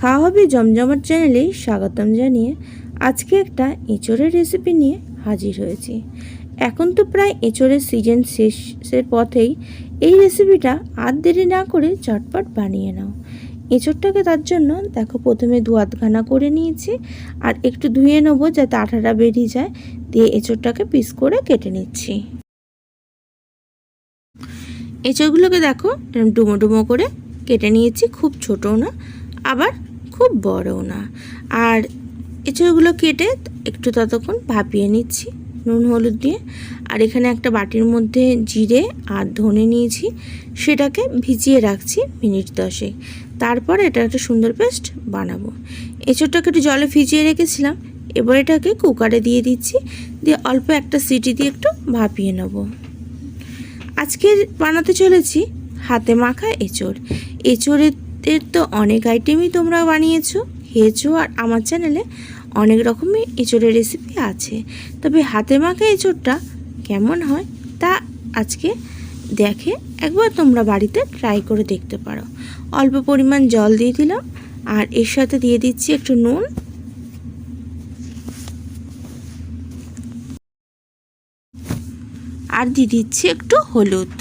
খাওয়া হবে জমজমাট চ্যানেলে স্বাগতম জানিয়ে আজকে একটা এঁচড়ের রেসিপি নিয়ে হাজির হয়েছি। এখন তো প্রায় এঁচড়ের সিজন শেষের পথেই এই রেসিপিটা আর দেরি না করে চটপট বানিয়ে নাও। এঁচড়টাকে তার জন্য দেখো প্রথমে দু আধখানা করে নিয়েছি আর একটু ধুয়ে নেব যাতে আঠাটা বেরিয়ে যায়। দিয়ে এঁচড়টাকে পিস করে কেটে নিচ্ছি। এঁচড়গুলোকে দেখো ডুমো ডুমো করে কেটে নিয়েছি, খুব ছোটও না। আবার খুব বড়ও না। আর এঁচড়গুলো কেটে একটু ততক্ষণ ভাপিয়ে নিচ্ছি, নুন, হলুদ দিয়ে। আর এখানে একটা বাটির মধ্যে জিরে আর ধনে নিয়েছি, সেটাকে ভিজিয়ে রাখছি মিনিট দশেক। তারপর এটা একটা সুন্দর পেস্ট বানাবো। এঁচড়টাকে একটু জলে ভিজিয়ে রেখেছিলাম, এবার এটাকে কুকারে দিয়ে দিচ্ছি, দিয়ে অল্প একটা সিটি দিয়ে একটু ভাপিয়ে নেব। আজকে বানাতে চলেছি হাতে মাখা এঁচড়। এঁচড়ের তো অনেক আইটেমই তোমরা বানিয়েছো, খেয়েছো আর আমার চ্যানেলে অনেক রকমের এঁচড়ের রেসিপি আছে। তবে হাতে মাখা এঁচড়টা কেমন হয় তা আজকে দেখে একবার তোমরা বাড়িতে ট্রাই করে দেখতে পারো। অল্প পরিমাণ জল দিয়ে দিলাম আর এর সাথে দিয়ে দিচ্ছি একটু নুন। আর দিয়ে দিচ্ছি একটু হলুদ।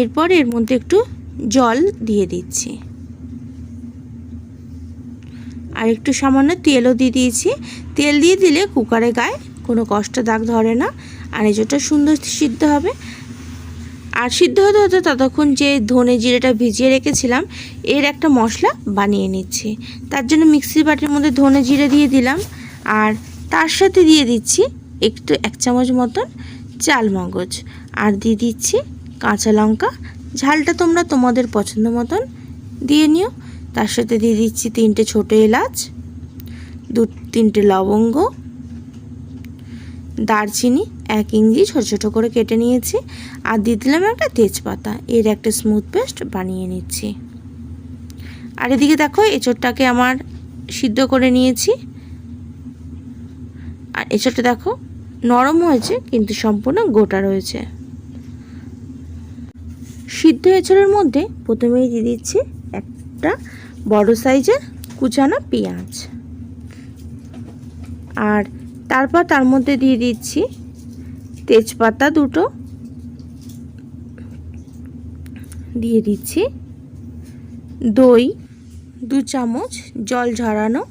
এরপর এর মধ্যে একটু জল দিয়ে দিচ্ছি। আর একটু সামান্য তেলও দিয়ে দিয়েছি। তেল দিয়ে দিলে কুকারে গায়ে কোনো কষ্ট দাগ ধরে না। আর এজোটা সুন্দর সিদ্ধ হবে। আর সিদ্ধ হতে হতে ততক্ষণ যে ধনে জিরেটা ভিজিয়ে রেখেছিলাম, এর একটা মশলা বানিয়ে নিচ্ছি। তার জন্য মিক্সির বাটির মধ্যে ধনে জিরে দিয়ে দিলাম। আর তার সাথে দিয়ে দিচ্ছি একটু এক চামচ মতন চাল মগজ আর দিয়ে দিচ্ছি কাঁচা লঙ্কা ঝালটা তোমরা তোমাদের পছন্দ মতন দিয়ে নিও। তার সাথে দিয়ে দিচ্ছি তিনটে ছোটো এলাচ, দু তিনটে লবঙ্গ, দারচিনি, এক ইঞ্চি ছোটো ছোটো করে কেটে নিয়েছি। আর দিয়ে দিলাম একটা তেজপাতা। এর একটা স্মুথ পেস্ট বানিয়ে নিচ্ছি। আর এদিকে দেখো, এঁচড়টাকে আমার সিদ্ধ করে নিয়েছি। আর এঁচড়টা দেখো, নরম হয়েছে, কিন্তু সম্পূর্ণ গোটা রয়েছে। সিদ্ধ এঁচড়ের মধ্যে প্রথমেই দিয়ে দিচ্ছি একটা বড় সাইজের কুচানো পেঁয়াজ। আর তারপর তার মধ্যে দিয়ে দিচ্ছি তেজপাতা দুটো। দিয়ে দিচ্ছি দই, দু চামচ জল ঝরানো,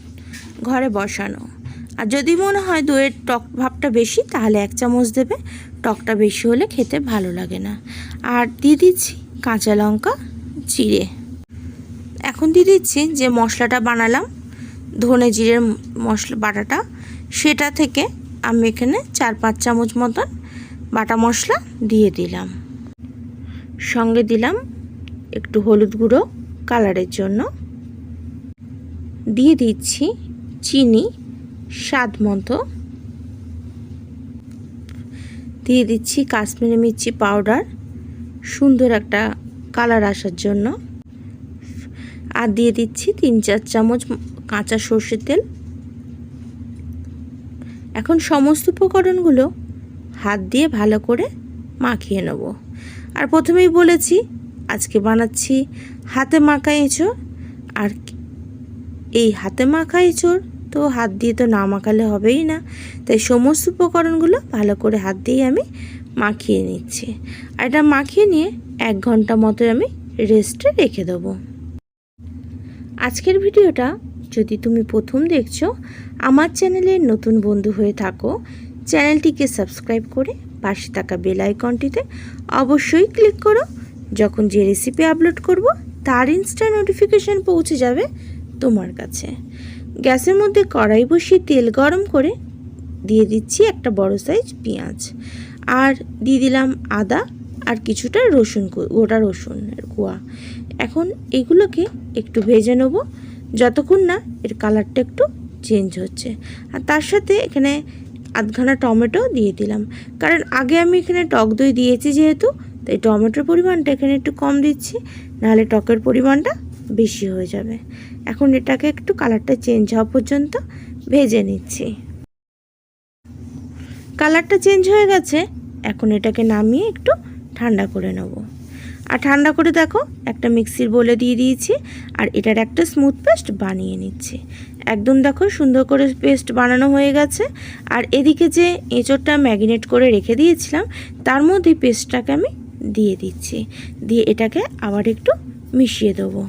ঘরে বসানো। আর যদি মনে হয় দইয়ের টক ভাবটা বেশি, তাহলে এক চামচ দেবে। টকটা বেশি হলে খেতে ভালো লাগে না। আর দিয়ে দিচ্ছি কাঁচা লঙ্কা চিড়ে এখন দিয়ে দিচ্ছি যে মশলাটা বানালাম, ধনে জিরের মশলা বাটাটা, সেটা থেকে আমি এখানে চার পাঁচ চামচ মতন বাটা মশলা দিয়ে দিলাম। সঙ্গে দিলাম একটু হলুদ গুঁড়ো কালারের জন্য। দিয়ে দিচ্ছি চিনি স্বাদ মতো। দিয়ে দিচ্ছি কাশ্মীরি মির্চি পাউডার। সুন্দর একটা কালার আসার জন্য। আর দিয়ে দিচ্ছি তিন চার চামচ কাঁচা সর্ষের তেল। এখন সমস্ত উপকরণগুলো হাত দিয়ে ভালো করে মাখিয়ে নেব। আর প্রথমেই বলেছি, আজকে বানাচ্ছি হাতে মাখা এঁচড়। আর এই হাতে মাখা এঁচড় তো হাত দিয়ে তো না মাখালে হবেই না। তাই সমস্ত উপকরণগুলো ভালো করে হাত দিয়ে আমি মাখিয়ে নিচ্ছি। আর এটা মাখিয়ে নিয়ে এক ঘণ্টা মতো আমি রেস্টে রেখে দেবো। আজকের ভিডিওটা যদি তুমি প্রথম দেখছ, আমার চ্যানেলের নতুন বন্ধু হয়ে থাকো, চ্যানেলটিকে সাবস্ক্রাইব করে পাশে থাকা বেল আইকনটিতে অবশ্যই ক্লিক করো। যখন যে রেসিপি আপলোড করব, তার ইনস্টা নোটিফিকেশান পৌঁছে যাবে তোমার কাছে। গ্যাসের মধ্যে কড়াই বসিয়ে তেল গরম করে দিয়ে দিচ্ছি একটা বড় সাইজ পেঁয়াজ। আর দিয়ে দিলাম আদা আর কিছুটা রসুন গোটা রসুনের কুয়া এখন এগুলোকে একটু ভেজে নেব। যতক্ষণ না এর কালারটা একটু চেঞ্জ হচ্ছে। আর তার সাথে এখানে আধখানা টমেটো দিয়ে দিলাম। কারণ আগে আমি এখানে টক দই দিয়েছি যেহেতু, তাই টমেটোর পরিমাণটা এখানে একটু কম দিচ্ছি। নাহলে টকের পরিমাণটা বেশি হয়ে যাবে। এখন এটাকে একটু কালারটা চেঞ্জ হওয়া পর্যন্ত ভেজে নিচ্ছি। কালারটা চেঞ্জ হয়ে গেছে, এখন এটাকে নামিয়ে একটু ঠান্ডা করে নেব। আর ঠান্ডা করে দেখো, একটা মিক্সির বলে দিয়ে দিয়েছি, আর এটার একটা স্মুথ পেস্ট বানিয়ে নিচ্ছি। একদম দেখো সুন্দর করে পেস্ট বানানো হয়ে গেছে, আর এদিকে যে এঁচোড়টা ম্যাগিনেট করে রেখে দিয়েছিলাম, তার মধ্যে পেস্টটাকে আমি দিয়ে দিচ্ছি। দিয়ে এটাকে আবার একটু মিশিয়ে দেবো।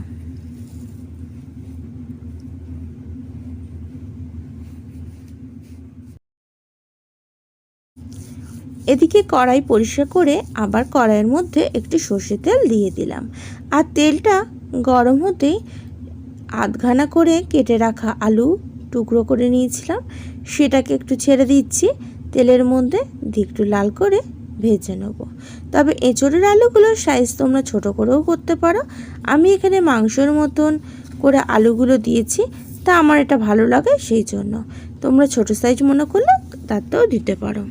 এদিকে কড়াই পরিষ্কার করে আবার কড়াইয়ের মধ্যে একটু সর্ষে তেল দিয়ে দিলাম। আর তেলটা গরম হতেই আধঘানা করে কেটে রাখা আলু টুকরো করে নিয়েছিলাম। সেটাকে একটু ছেড়ে দিচ্ছি। তেলের মধ্যে দিয়ে একটু লাল করে ভেজে নেব। তবে এঁচড়ের আলুগুলোর সাইজ তোমরা ছোট করেও করতে পারো। আমি এখানে মাংসর মতন করে আলুগুলো দিয়েছি, তা আমার এটা ভালো লাগে সেই জন্য। তোমরা ছোট সাইজ মনে করলে তাতেও দিতে পারো।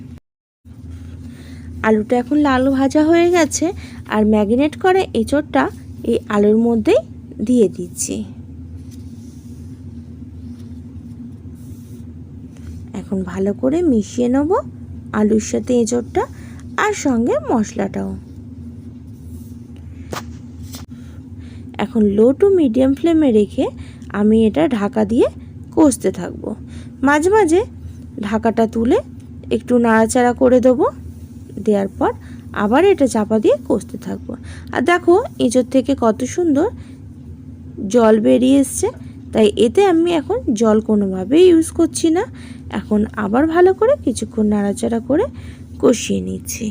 আলুটা এখন লাল ভাজা হয়ে গেছে আর ম্যাগিনেট করে এঁচড়টা এই আলুর মধ্যেই দিয়ে দিচ্ছি। এখন ভালো করে মিশিয়ে নেব আলুর সাথে এঁচড়টা আর সঙ্গে মশলাটাও। এখন লো টু মিডিয়াম ফ্লেমে রেখে আমি এটা ঢাকা দিয়ে কষতে থাকব। মাঝে মাঝে ঢাকাটা তুলে একটু নাড়াচাড়া করে দেবো। দেওয়ার পর আবার এটা চাপা দিয়ে কষতে থাকব। আর দেখো এঁচোর থেকে কত সুন্দর জল বেরিয়ে এসছে। তাই এতে আমি এখন জল কোনোভাবেই ইউজ করছি না। এখন আবার ভালো করে কিছুক্ষণ নাড়াচাড়া করে কষিয়ে নিচ্ছি।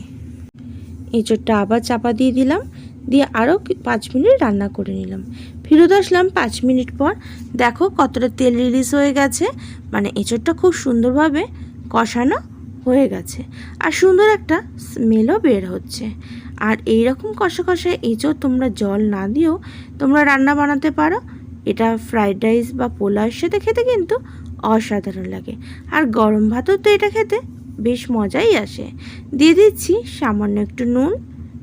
এঁচোড়টা আবার চাপা দিয়ে দিলাম। দিয়ে আরও পাঁচ মিনিট রান্না করে নিলাম। ফেরত আসলাম পাঁচ মিনিট পর। দেখো কতটা তেল রিলিজ হয়ে গেছে। মানে এঁচোড়টা খুব সুন্দরভাবে কষানো হয়ে গেছে। আর সুন্দর একটা স্মেলও বের হচ্ছে। আর এই রকম কষা কষা এঁচোড় তোমরা জল না দিয়েও তোমরা রান্না বানাতে পারো। এটা ফ্রাইড রাইস বা পোলাওয়ের সাথে খেতে কিন্তু অসাধারণ লাগে। আর গরম ভাতও তো এটা খেতে বেশ মজাই আসে। দিয়ে দিচ্ছি সামান্য একটু নুন,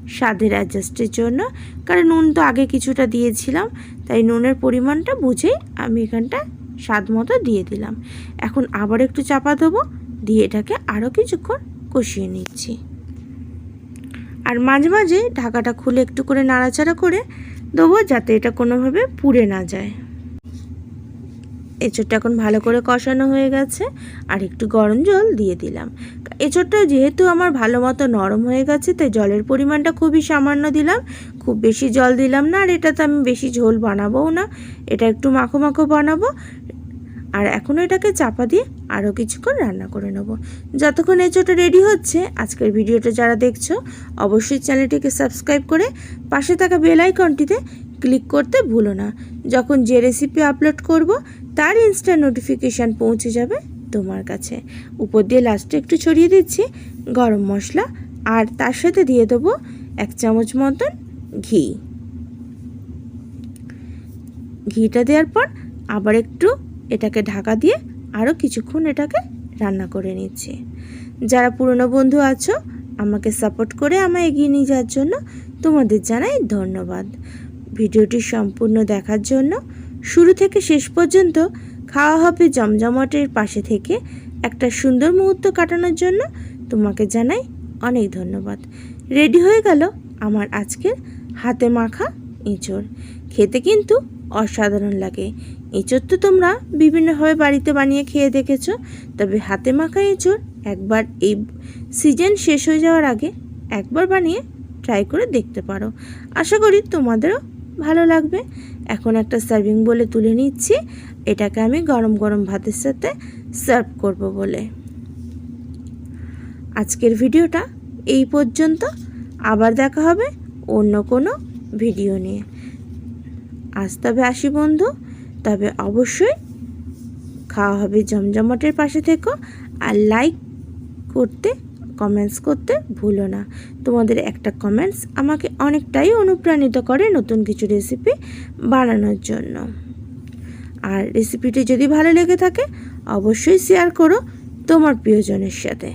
স্বাদের অ্যাডজাস্টের জন্য। কারণ নুন তো আগে কিছুটা দিয়েছিলাম, তাই নুনের পরিমাণটা বুঝেই আমি এখানটা স্বাদ মতো দিয়ে দিলাম। এখন আবার একটু চাপা দেবো। দিয়ে এটাকে আরও কিছুক্ষণ কষিয়ে নিচ্ছি। আর মাঝে মাঝে ঢাকাটা খুলে একটু করে নাড়াচাড়া করে দেবো যাতে এটা কোনোভাবে পুড়ে না যায়। এঁচোড়টা এখন ভালো করে কষানো হয়ে গেছে আর একটু গরম জল দিয়ে দিলাম। এঁচোড়টা যেহেতু আমার ভালো মতো নরম হয়ে গেছে, তাই জলের পরিমাণটা খুবই সামান্য দিলাম। খুব বেশি জল দিলাম না, আর এটাতে আমি বেশি ঝোল বানাবোও না। এটা একটু মাখো মাখো বানাবো আর এখন এটাকে চাপা দিয়ে আরও কিছুক্ষণ রান্না করে নেব। যতক্ষণ এঁচোটা রেডি হচ্ছে, আজকের ভিডিওটা যারা দেখছ, অবশ্যই চ্যানেলটিকে সাবস্ক্রাইব করে পাশে থাকা বেল আইকনটিতে ক্লিক করতে ভুলো না। যখন যে রেসিপি আপলোড করব, তার ইনস্ট্যান্ট নোটিফিকেশান পৌঁছে যাবে তোমার কাছে। উপর দিয়ে লাস্টে একটু ছড়িয়ে দিচ্ছি গরম মশলা, আর তার সাথে দিয়ে দেবো এক চামচ মতন ঘি। ঘিটা দেওয়ার পর আবার একটু এটাকে ঢাকা দিয়ে আরও কিছুক্ষণ এটাকে রান্না করে নিচ্ছি। যারা পুরনো বন্ধু আছো, আমাকে সাপোর্ট করে আমায় এগিয়ে নিয়ে যাওয়ার জন্য তোমাদের জানাই ধন্যবাদ। ভিডিওটি সম্পূর্ণ দেখার জন্য শুরু থেকে শেষ পর্যন্ত খাওয়া হবে জমজমাটের পাশে থেকে একটা সুন্দর মুহূর্ত কাটানোর জন্য তোমাকে জানাই অনেক ধন্যবাদ। রেডি হয়ে গেল আমার আজকের হাতে মাখা এঁচড়। খেতে কিন্তু অসাধারণ লাগে। এঁচড় তো তোমরা বিভিন্নভাবে বাড়িতে বানিয়ে খেয়ে দেখেছ। তবে হাতে মাখা এঁচড় একবার এই সিজন শেষ হয়ে যাওয়ার আগে একবার বানিয়ে ট্রাই করে দেখতে পারো। আশা করি তোমাদেরও ভালো লাগবে। এখন একটা সার্ভিং বলে তুলে নিচ্ছি। এটাকে আমি গরম গরম ভাতের সাথে সার্ভ করব বলে। আজকের ভিডিওটা এই পর্যন্ত। আবার দেখা হবে অন্য কোনো ভিডিও নিয়ে। আজ তবে আসি বন্ধু। তবে অবশ্যই খাওয়া হবে জমজমাটের পাশে থেকো আর লাইক করতে কমেন্টস করতে ভুলো না। তোমাদের একটা কমেন্টস আমাকে অনেকটাই অনুপ্রাণিত করে নতুন কিছু রেসিপি বানানোর জন্য। আর রেসিপিটি যদি ভালো লেগে থাকে, অবশ্যই শেয়ার করো তোমার প্রিয়জনের সাথে।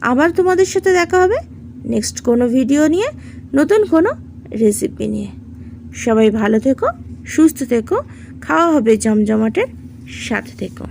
আবার তোমাদের সাথে দেখা হবে নেক্সট কোনো ভিডিও নিয়ে, নতুন কোনো রেসিপি নিয়ে। সবাই ভালো থেকো। সুস্থ থেকো খাওয়া হবে জমজমাটের সাথে থেকো।